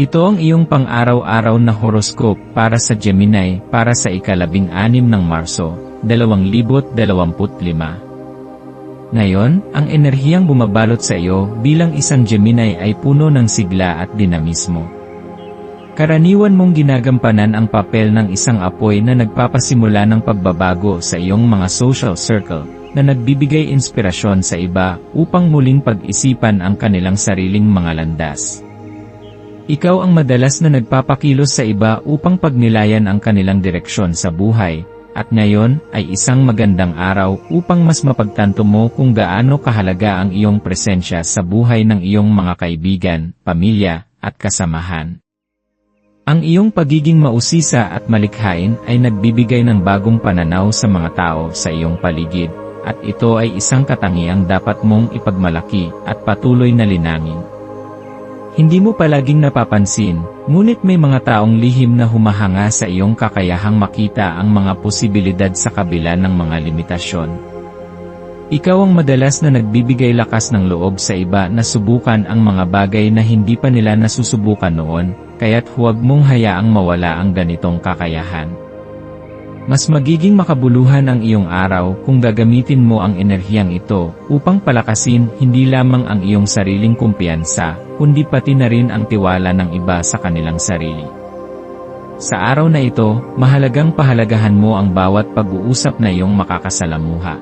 Ito ang iyong pang-araw-araw na horoscope para sa Gemini para sa ikalabing anim ng Marso, 2025. Ngayon, ang enerhiyang bumabalot sa iyo bilang isang Gemini ay puno ng sigla at dinamismo. Karaniwan mong ginagampanan ang papel ng isang apoy na nagpapasimula ng pagbabago sa iyong mga social circle, na nagbibigay inspirasyon sa iba upang muling pag-isipan ang kanilang sariling mga landas. Ikaw ang madalas na nagpapakilos sa iba upang pagnilayan ang kanilang direksyon sa buhay, at ngayon ay isang magandang araw upang mas mapagtanto mo kung gaano kahalaga ang iyong presensya sa buhay ng iyong mga kaibigan, pamilya, at kasamahan. Ang iyong pagiging mausisa at malikhain ay nagbibigay ng bagong pananaw sa mga tao sa iyong paligid, at ito ay isang katangiang dapat mong ipagmalaki at patuloy na linangin. Hindi mo palaging napapansin, ngunit may mga taong lihim na humahanga sa iyong kakayahang makita ang mga posibilidad sa kabila ng mga limitasyon. Ikaw ang madalas na nagbibigay lakas ng loob sa iba na subukan ang mga bagay na hindi pa nila nasusubukan noon, kaya't huwag mong hayaang mawala ang ganitong kakayahan. Mas magiging makabuluhan ang iyong araw kung gagamitin mo ang enerhiyang ito upang palakasin hindi lamang ang iyong sariling kumpiyansa, kundi pati na rin ang tiwala ng iba sa kanilang sarili. Sa araw na ito, mahalagang pahalagahan mo ang bawat pag-uusap na iyong makakasalamuha.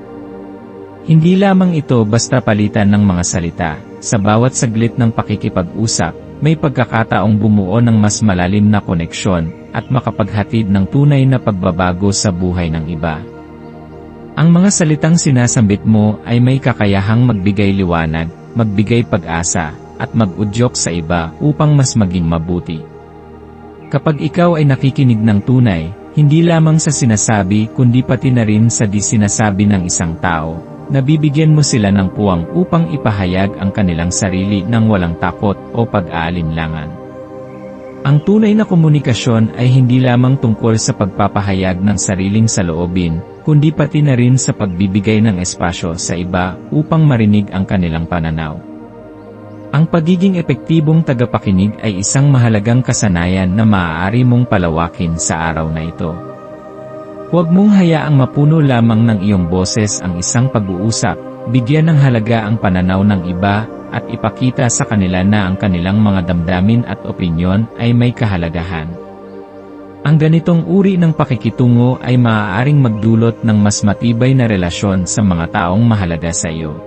Hindi lamang ito basta palitan ng mga salita, sa bawat saglit ng pakikipag-usap, may pagkakataong bumuo ng mas malalim na koneksyon, at makapaghatid ng tunay na pagbabago sa buhay ng iba. Ang mga salitang sinasambit mo ay may kakayahang magbigay liwanag, magbigay pag-asa, at mag-udyok sa iba upang mas maging mabuti. Kapag ikaw ay nakikinig ng tunay, hindi lamang sa sinasabi kundi pati na rin sa di sinasabi ng isang tao, nabibigyan mo sila ng puwang upang ipahayag ang kanilang sarili ng walang takot o pag-aalinlangan. Ang tunay na komunikasyon ay hindi lamang tungkol sa pagpapahayag ng sariling saloobin, kundi pati na rin sa pagbibigay ng espasyo sa iba upang marinig ang kanilang pananaw. Ang pagiging epektibong tagapakinig ay isang mahalagang kasanayan na maaari mong palawakin sa araw na ito. Huwag mong hayaang mapuno lamang ng iyong boses ang isang pag-uusap, bigyan ng halaga ang pananaw ng iba at ipakita sa kanila na ang kanilang mga damdamin at opinyon ay may kahalagahan. Ang ganitong uri ng pakikitungo ay maaaring magdulot ng mas matibay na relasyon sa mga taong mahalaga sa iyo.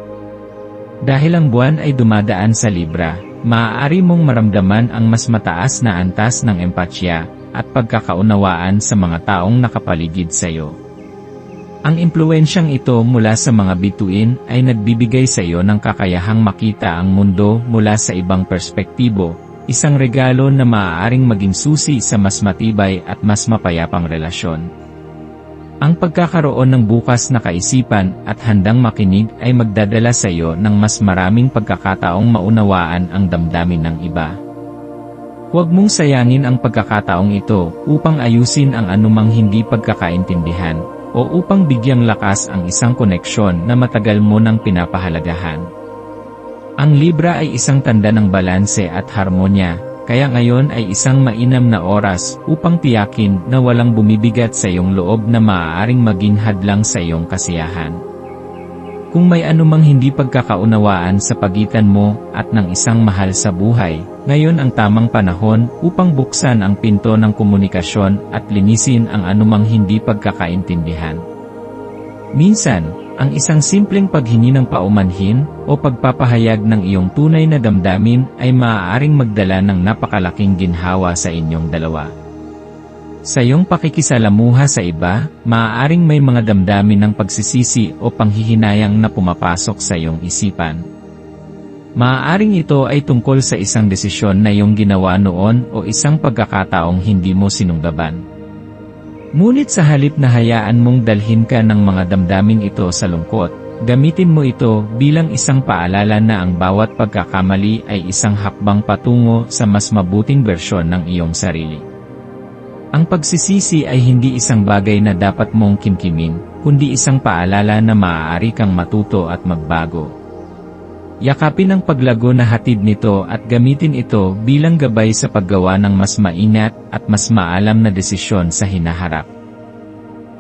Dahil ang buwan ay dumadaan sa Libra, maaari mong maramdaman ang mas mataas na antas ng empatya at pagkakaunawaan sa mga taong nakapaligid sa iyo. Ang impluensyang ito mula sa mga bituin ay nagbibigay sa iyo ng kakayahang makita ang mundo mula sa ibang perspektibo, isang regalo na maaaring maging susi sa mas matibay at mas mapayapang relasyon. Ang pagkakaroon ng bukas na kaisipan at handang makinig ay magdadala sa iyo ng mas maraming pagkakataong maunawaan ang damdamin ng iba. Huwag mong sayangin ang pagkakataong ito upang ayusin ang anumang hindi pagkakaintindihan, o upang bigyang lakas ang isang koneksyon na matagal mo nang pinapahalagahan. Ang Libra ay isang tanda ng balanse at harmonya, kaya ngayon ay isang mainam na oras upang tiyakin na walang bumibigat sa iyong loob na maaaring maging hadlang sa iyong kasiyahan. Kung may anumang hindi pagkakaunawaan sa pagitan mo at ng isang mahal sa buhay, ngayon ang tamang panahon upang buksan ang pinto ng komunikasyon at linisin ang anumang hindi pagkakaintindihan. Minsan, ang isang simpleng paghingi ng paumanhin o pagpapahayag ng iyong tunay na damdamin ay maaaring magdala ng napakalaking ginhawa sa inyong dalawa. Sa iyong pakikisalamuha sa iba, maaaring may mga damdamin ng pagsisisi o panghihinayang na pumapasok sa iyong isipan. Maaaring ito ay tungkol sa isang desisyon na iyong ginawa noon o isang pagkakataong hindi mo sinunggaban. Ngunit sa halip na hayaan mong dalhin ka ng mga damdaming ito sa lungkot, gamitin mo ito bilang isang paalala na ang bawat pagkakamali ay isang hakbang patungo sa mas mabuting bersyon ng iyong sarili. Ang pagsisisi ay hindi isang bagay na dapat mong kimkimin, kundi isang paalala na maaari kang matuto at magbago. Yakapin ang paglago na hatid nito at gamitin ito bilang gabay sa paggawa ng mas maingat at mas maalam na desisyon sa hinaharap.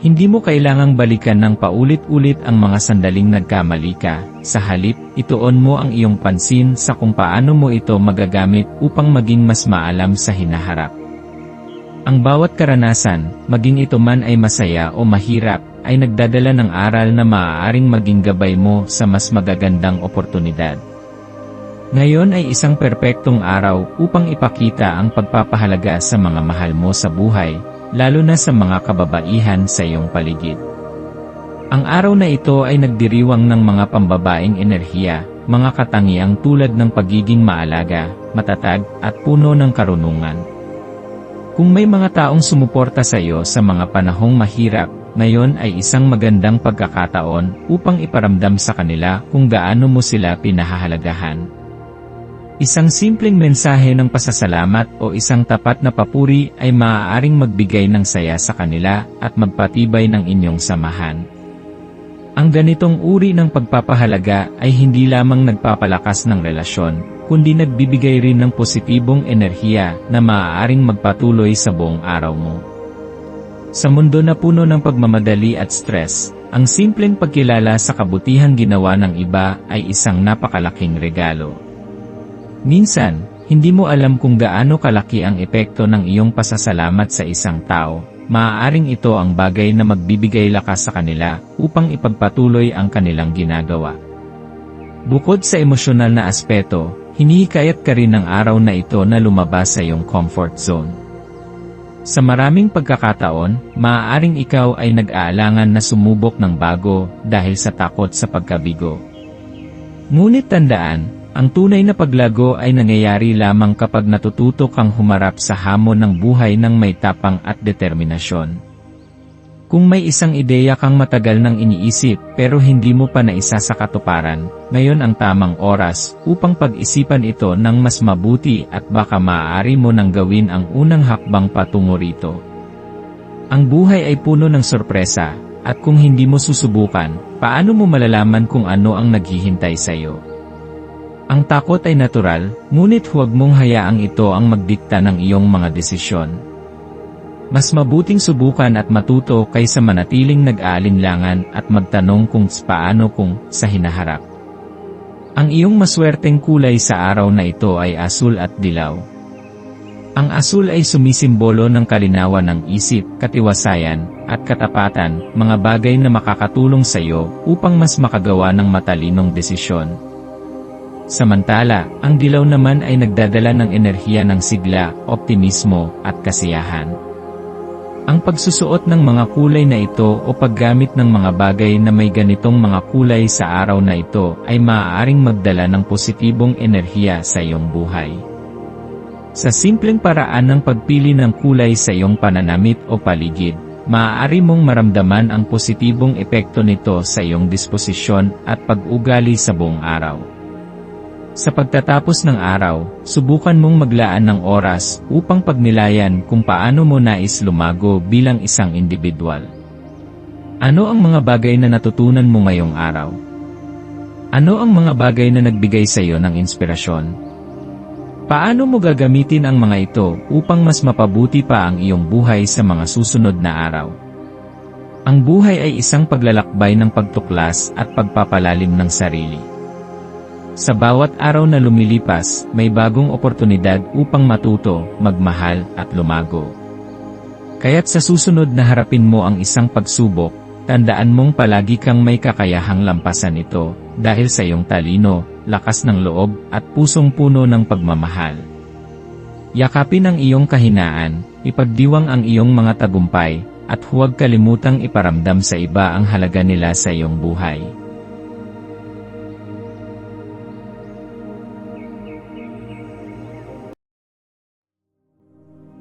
Hindi mo kailangang balikan ng paulit-ulit ang mga sandaling nagkamali ka, sa halip, ituon mo ang iyong pansin sa kung paano mo ito magagamit upang maging mas maalam sa hinaharap. Ang bawat karanasan, maging ito man ay masaya o mahirap, ay nagdadala ng aral na maaaring maging gabay mo sa mas magagandang oportunidad. Ngayon ay isang perpektong araw upang ipakita ang pagpapahalaga sa mga mahal mo sa buhay, lalo na sa mga kababaihan sa iyong paligid. Ang araw na ito ay nagdiriwang ng mga pambabaing enerhiya, mga katangiang tulad ng pagiging maalaga, matatag, at puno ng karunungan. Kung may mga taong sumuporta sa iyo sa mga panahong mahirap, ngayon ay isang magandang pagkakataon upang iparamdam sa kanila kung gaano mo sila pinahahalagahan. Isang simpleng mensahe ng pasasalamat o isang tapat na papuri ay maaaring magbigay ng saya sa kanila at magpatibay ng inyong samahan. Ang ganitong uri ng pagpapahalaga ay hindi lamang nagpapalakas ng relasyon, kundi nagbibigay rin ng positibong enerhiya na maaaring magpatuloy sa buong araw mo. Sa mundo na puno ng pagmamadali at stress, ang simpleng pagkilala sa kabutihang ginawa ng iba ay isang napakalaking regalo. Minsan, hindi mo alam kung gaano kalaki ang epekto ng iyong pasasalamat sa isang tao, maaaring ito ang bagay na magbibigay lakas sa kanila upang ipagpatuloy ang kanilang ginagawa. Bukod sa emosyonal na aspeto, hinihikayat ka rin ng araw na ito na lumabas sa iyong comfort zone. Sa maraming pagkakataon, maaaring ikaw ay nag-aalangan na sumubok ng bago dahil sa takot sa pagkabigo. Ngunit tandaan, ang tunay na paglago ay nangyayari lamang kapag natututo kang humarap sa hamon ng buhay ng may tapang at determinasyon. Kung may isang ideya kang matagal nang iniisip pero hindi mo pa naisa sa katuparan, ngayon ang tamang oras upang pag-isipan ito ng mas mabuti at baka maaari mo nang gawin ang unang hakbang patungo rito. Ang buhay ay puno ng sorpresa, at kung hindi mo susubukan, paano mo malalaman kung ano ang naghihintay sa iyo? Ang takot ay natural, ngunit huwag mong hayaang ito ang magdikta ng iyong mga desisyon. Mas mabuting subukan at matuto kaysa manatiling nag-aalinlangan at magtanong kung paano kung sa hinaharap. Ang iyong maswerteng kulay sa araw na ito ay asul at dilaw. Ang asul ay sumisimbolo ng kalinawan ng isip, katiwasayan, at katapatan, mga bagay na makakatulong sa iyo upang mas makagawa ng matalinong desisyon. Samantala, ang dilaw naman ay nagdadala ng enerhiya ng sigla, optimismo, at kasiyahan. Ang pagsusuot ng mga kulay na ito o paggamit ng mga bagay na may ganitong mga kulay sa araw na ito ay maaaring magdala ng positibong enerhiya sa iyong buhay. Sa simpleng paraan ng pagpili ng kulay sa iyong pananamit o paligid, maaari mong maramdaman ang positibong epekto nito sa iyong disposisyon at pag-ugali sa buong araw. Sa pagtatapos ng araw, subukan mong maglaan ng oras upang pagnilayan kung paano mo nais lumago bilang isang individual. Ano ang mga bagay na natutunan mo ngayong araw? Ano ang mga bagay na nagbigay sa iyo ng inspirasyon? Paano mo gagamitin ang mga ito upang mas mapabuti pa ang iyong buhay sa mga susunod na araw? Ang buhay ay isang paglalakbay ng pagtuklas at pagpapalalim ng sarili. Sa bawat araw na lumilipas, may bagong oportunidad upang matuto, magmahal, at lumago. Kaya't sa susunod na harapin mo ang isang pagsubok, tandaan mong palagi kang may kakayahang lampasan ito, dahil sa iyong talino, lakas ng loob, at pusong puno ng pagmamahal. Yakapin ang iyong kahinaan, ipagdiwang ang iyong mga tagumpay, at huwag kalimutang iparamdam sa iba ang halaga nila sa iyong buhay.